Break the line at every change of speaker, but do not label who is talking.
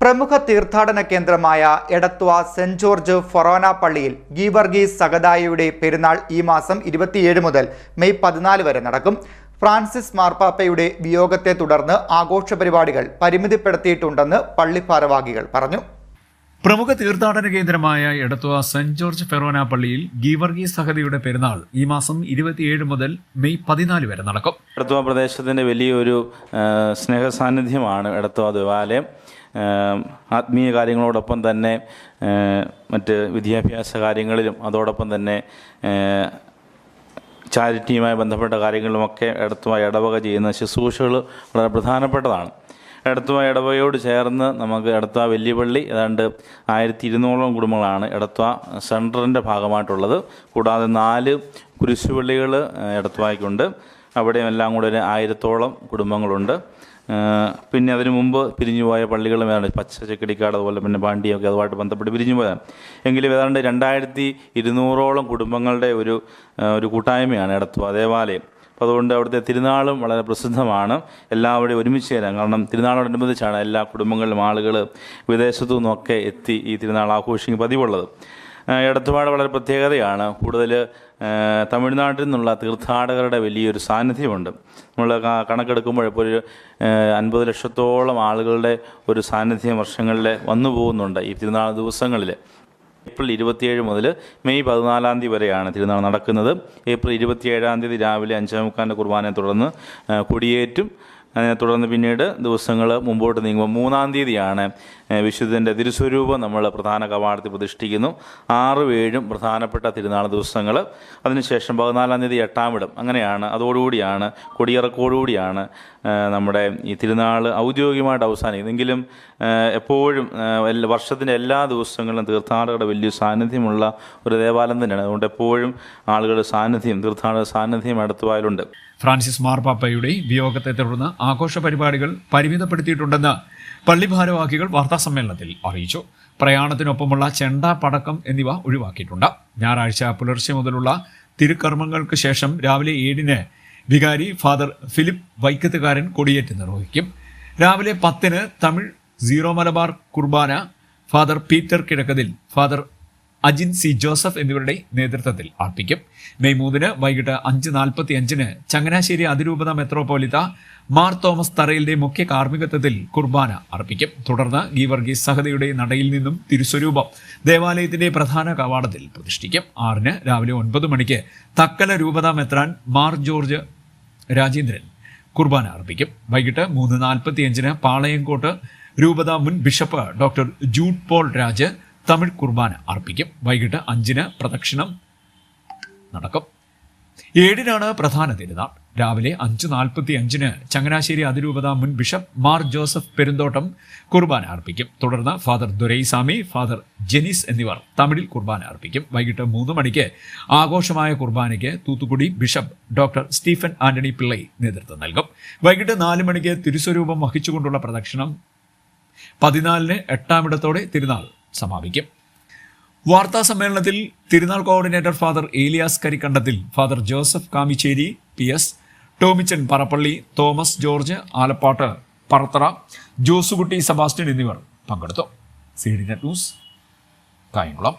പ്രമുഖ തീർത്ഥാടന കേന്ദ്രമായ എടത്വ സെന്റ് ജോർജ് ഫൊറോന പള്ളിയിൽ ഗീവർഗീസ് സഗദായയുടെ പെരുന്നാൾ ഈ മാസം ഇരുപത്തിയേഴ് മുതൽ മെയ് പതിനാല് വരെ നടക്കും. ഫ്രാൻസിസ് മാർപ്പാപ്പയുടെ വിയോഗത്തെ തുടർന്ന് ആഘോഷ പരിപാടികൾ പരിമിതിപ്പെടുത്തിയിട്ടുണ്ടെന്ന് പള്ളി ഭാരവാഹികൾ പറഞ്ഞു.
പ്രമുഖ തീർത്ഥാടന കേന്ദ്രമായ എടത്വ സെന്റ് ജോർജ് ഫെറോന പള്ളിയിൽ ഗീവർഗീസ് സഹതയുടെ പെരുന്നാൾ ഈ മാസം ഇരുപത്തിയേഴ് മുതൽ മെയ് പതിനാല് വരെ നടക്കും.
എടത്വ പ്രദേശത്തിന്റെ വലിയൊരു ആ, സ്നേഹ സാന്നിധ്യമാണ് എടത്വ ദേവാലയം. ആത്മീയ കാര്യങ്ങളോടൊപ്പം തന്നെ മറ്റ് വിദ്യാഭ്യാസ കാര്യങ്ങളിലും അതോടൊപ്പം തന്നെ ചാരിറ്റിയുമായി ബന്ധപ്പെട്ട കാര്യങ്ങളിലുമൊക്കെ എടുത്തുമായി ഇടവക ചെയ്യുന്ന ശുശ്രൂഷകൾ വളരെ പ്രധാനപ്പെട്ടതാണ്. എടത്വ ഇടവകയോട് ചേർന്ന് നമുക്ക് എടത്വ വെല്ലുപള്ളി ഏതാണ്ട് ആയിരത്തി ഇരുന്നൂറോളം കുടുംബങ്ങളാണ് എടത്വ സെന്ററിന്റെ ഭാഗമായിട്ടുള്ളത്. കൂടാതെ നാല് കുരിശുപള്ളികൾ എടത്വയ്ക്കുണ്ട് അവിടെയും എല്ലാം കൂടെ ഒരു ആയിരത്തോളം കുടുംബങ്ങളുണ്ട്. പിന്നെ അതിനു മുമ്പ് പിരിഞ്ഞുപോയ പള്ളികളും ഏതാണ്ട് പച്ച ചെക്കടിക്കാട് അതുപോലെ പിന്നെ പാണ്ടിയൊക്കെ അതുമായിട്ട് ബന്ധപ്പെട്ട് പിരിഞ്ഞു പോയതാണ്. എങ്കിലും ഏതാണ്ട് രണ്ടായിരത്തി ഇരുന്നൂറോളം കുടുംബങ്ങളുടെ ഒരു ഒരു കൂട്ടായ്മയാണ് എടത്വ ദേവാലയം അപ്പോൾ അതുകൊണ്ട് അവിടുത്തെ തിരുനാളും വളരെ പ്രസിദ്ധമാണ്. എല്ലാവരുടെയും ഒരുമിച്ച് തരാം കാരണം തിരുനാളോടനുബന്ധിച്ചാണ് എല്ലാ കുടുംബങ്ങളിലും ആളുകൾ വിദേശത്തു നിന്നൊക്കെ എത്തി ഈ തിരുനാൾ ആഘോഷിക്കും പതിവുള്ളത്. എടത്തുപാട് വളരെ പ്രത്യേകതയാണ്. കൂടുതൽ തമിഴ്നാട്ടിൽ നിന്നുള്ള തീർത്ഥാടകരുടെ വലിയൊരു സാന്നിധ്യമുണ്ട്. നമ്മൾ കണക്കെടുക്കുമ്പോൾ ഇപ്പോൾ ഒരു അൻപത് ലക്ഷത്തോളം ആളുകളുടെ ഒരു സാന്നിധ്യം വർഷങ്ങളിൽ വന്നു പോകുന്നുണ്ട് ഈ തിരുനാൾ ദിവസങ്ങളിൽ. ഏപ്രിൽ ഇരുപത്തിയേഴ് മുതൽ മെയ് പതിനാലാം തീയതി വരെയാണ് തിരുനാൾ നടക്കുന്നത്. ഏപ്രിൽ ഇരുപത്തിയേഴാം തീയതി രാവിലെ അഞ്ചാം മുക്കാലിന്റെ കുർബാനയെ തുടർന്ന് കൊടിയേറ്റും അതിനെ തുടർന്ന് പിന്നീട് ദിവസങ്ങൾ മുമ്പോട്ട് നീങ്ങുമ്പോൾ മൂന്നാം തീയതിയാണ് വിശുദ്ധന്റെ തിരുസ്വരൂപം നമ്മൾ പ്രധാന കവാടത്തിൽ പ്രതിഷ്ഠിക്കുന്നു. ആറും ഏഴും പ്രധാനപ്പെട്ട തിരുനാൾ ദിവസങ്ങൾ അതിനുശേഷം പതിനാലാം തീയതി എട്ടാം വിടും അങ്ങനെയാണ് അതോടുകൂടിയാണ് കൊടിയിറക്കോടുകൂടിയാണ് നമ്മുടെ ഈ തിരുനാൾ ഔദ്യോഗികമായിട്ട് അവസാനിക്കുന്നത്. എങ്കിലും എപ്പോഴും വർഷത്തിന്റെ എല്ലാ ദിവസങ്ങളിലും തീർത്ഥാടകരുടെ വലിയ സാന്നിധ്യമുള്ള ഒരു ദേവാലയം തന്നെയാണ്. അതുകൊണ്ട് എപ്പോഴും ആളുകളുടെ സാന്നിധ്യം തീർത്ഥാടക സാന്നിധ്യം അടുത്തുവായാലുണ്ട്
ഫ്രാൻസിസ് മാർപ്പാപ്പയുടെ വിയോഗത്തെ തുടർന്ന് ആഘോഷ പരിപാടികൾ പരിമിതപ്പെടുത്തിയിട്ടുണ്ടെന്ന് പള്ളി ഭാരവാഹികൾ വാർത്താസമ്മേളനത്തിൽ അറിയിച്ചു. പ്രയാണത്തിനൊപ്പമുള്ള ചെണ്ട പടക്കം എന്നിവ ഒഴിവാക്കിയിട്ടുണ്ട്. ഞായറാഴ്ച പുലർച്ചെ മുതലുള്ള തിരുക്കർമ്മങ്ങൾക്ക് ശേഷം രാവിലെ ഏഴിന് വികാരി ഫാദർ ഫിലിപ്പ് വൈക്കത്തുകാരൻ കൊടിയേറ്റ് നിർവഹിക്കും. രാവിലെ പത്തിന് തമിഴ് സീറോ മലബാർ കുർബാന father Peter Kizhakkathil father Ajin C Joseph എന്നിവരുടെ നേതൃത്വത്തിൽ അർപ്പിക്കും. മെയ് മൂന്നിന് വൈകിട്ട് അഞ്ച് നാൽപ്പത്തി അഞ്ചിന് ചങ്ങനാശ്ശേരി അതിരൂപത മെത്രോപോലിത്ത മാർ തോമസ് തറയിലെ മുഖ്യ കാർമ്മികത്വത്തിൽ കുർബാന അർപ്പിക്കും. തുടർന്ന് ഗീവർഗീസ് സഹതയുടെ നടയിൽ നിന്നും തിരുസ്വരൂപം ദേവാലയത്തിന്റെ പ്രധാന കവാടത്തിൽ പ്രതിഷ്ഠിക്കും. ആറിന് രാവിലെ ഒൻപത് മണിക്ക് തക്കല രൂപത മെത്രാൻ മാർ ജോർജ് രാജേന്ദ്രൻ കുർബാന അർപ്പിക്കും. വൈകിട്ട് മൂന്ന് നാൽപ്പത്തി അഞ്ചിന് പാളയംകോട്ട് രൂപത മുൻ bishop doctor Jude Paul Raj Tamil കുർബാന അർപ്പിക്കും. വൈകിട്ട് അഞ്ചിന് പ്രദക്ഷിണം നടക്കും. ഏഴിനാണ് പ്രധാന തിരുനാൾ രാവിലെ അഞ്ച് നാൽപ്പത്തി അഞ്ചിന് ചങ്ങനാശ്ശേരി അതിരൂപത മുൻ ബിഷപ്പ് മാർ ജോസഫ് പെരുന്തോട്ടം കുർബാന അർപ്പിക്കും. തുടർന്ന് ഫാദർ ദുരൈസ്വാമി ഫാദർ ജെനീസ് എന്നിവർ തമിഴിൽ കുർബാന അർപ്പിക്കും. വൈകിട്ട് മൂന്ന് മണിക്ക് ആഘോഷമായ കുർബാനയ്ക്ക് Thoothukudi bishop doctor Stephen Antony Pillai നേതൃത്വം നൽകും. വൈകിട്ട് നാല് മണിക്ക് തിരുസ്വരൂപം വഹിച്ചുകൊണ്ടുള്ള പ്രദക്ഷിണം. പതിനാലിന് എട്ടാമിടത്തോടെ തിരുനാൾ സമാപിക്കും. വാർത്താ സമ്മേളനത്തിൽ തിരുനാൾ coordinator father Elias Karikkandathil father Joseph Kamicheri P S Tomichan Parappally Thomas George Alappatt Parathara Josukutty Sebastian എന്നിവർ പങ്കെടുത്തു. C D net news Kayamkulam.